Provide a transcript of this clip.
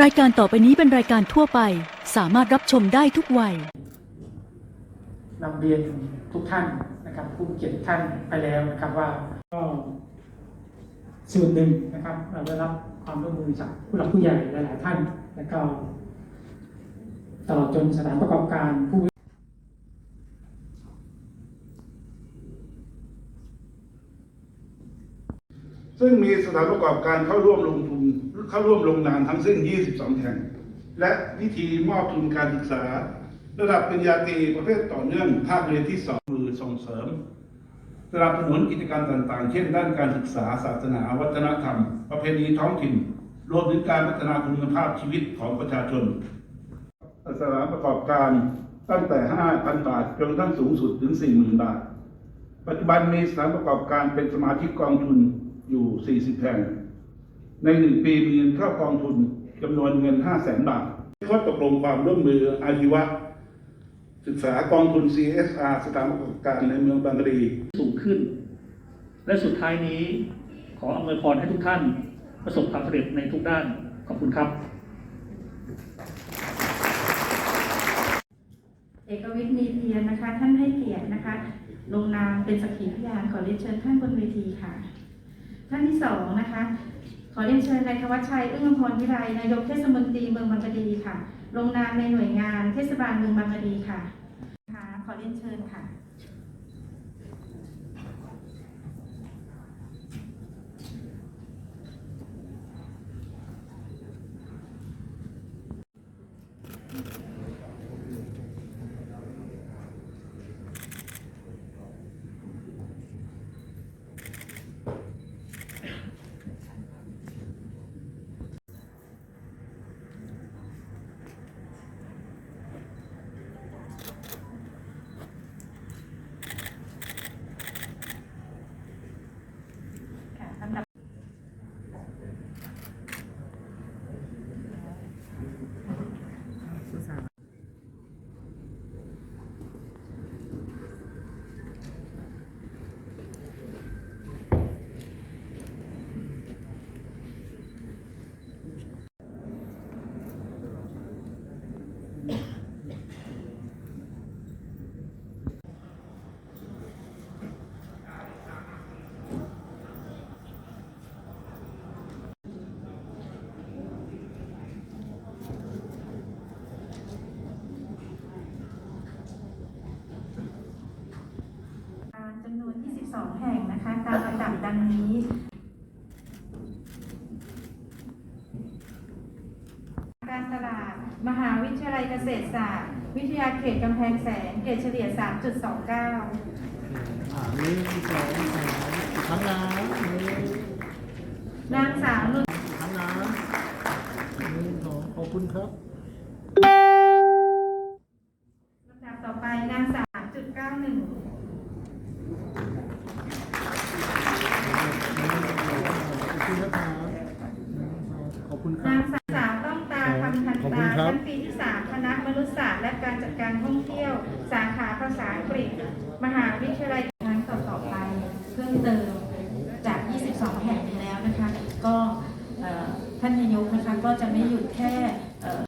รายการต่อไปนี้เป็นรายการทั่วไป สามารถรับชมได้ทุกวัยนำเรียนทุกท่านนะครับผู้เกียรติท่านไปแล้วนะครับว่าก็ส่วนหนึ่งนะครับ เราได้รับความร่วมมือจากผู้หลักผู้ใหญ่หลาย ๆ ท่าน แล้วก็ตลอดจนสถานประกอบการผู้ ซึ่งมีสถานประกอบการเข้าร่วมลงทุนเข้าร่วมลงนามทั้งสิ้น 22 แห่ง และพิธีมอบทุนการศึกษา ระดับปริญญาตรีประเภทต่อเนื่องภาคเรียนที่2มือส่งเสริมสนับสนุนกิจกรรมต่างๆ เช่น ด้านการศึกษาศาสนา วัฒนธรรม ประเพณีท้องถิ่น รวมถึงการพัฒนาคุณภาพชีวิตของประชาชนสถานประกอบการตั้งแต่ 5,000 บาทจนทั่งสูงสุดถึง 40,000 บาท ปัจจุบันมีสถานประกอบการเป็นสมาชิกกองทุน อยู่ 40 แห่ง ในหนึ่งปีมีเงินเข้ากองทุนจำนวนเงิน 5 0 0แสนบาทข้อตกลงความร่วมมืออาชีวะ ศึกษากองทุน CSR สถานประกอบการในเมืองบางกะดีสูงขึ้น และสุดท้ายนี้ ขออำนวยพรให้ทุกท่านประสบความสำเร็จในทุกด้าน ขอบคุณครับ เอกวิทย์มีเพียรนะคะ ท่านให้เกียรตินะคะ ลงนามเป็นสักขีพยานขอเรียนเชิญท่านบนเวทีค่ะ ท่านที่สองนะคะ ขอเรียนเชิญนายธวัชชัย อึ้งอมพรวิไลนายกเทศมนตรีเมืองบางกะดีค่ะ ลงนามในหน่วยงานเทศบาลเมืองบางกะดีค่ะค่ะขอเรียนเชิญค่ะลำดับ จำนวน 22 แห่งนะคะ ตามลำดับดัง นี้ การตลาด มหาวิทยาลัยเกษตรศาสตร์ วิทยาเขตกำแพงแสน เกรดเฉลี่ย 3.29 อ่าหนึ่งสองสามอีกครั้งนะหนึ่งนางสาวนุ่นอีกครั้งนะหนึ่งสองขอบคุณครับ นาบงสาวต้องตาคำทันขอบคุตาณครับชั้นปีที่3คณะมนุษยศาสตร์และการจัดการท่องเที่ยว สาขาภาษาอังกฤษ มหาวิทยาลัยครั้งต่อๆไปเพิ่มเติมจาก 22 แห่งนี้แล้วนะคะ ก็เอ่อท่านนายกนะคะก็จะไม่หยุดแค่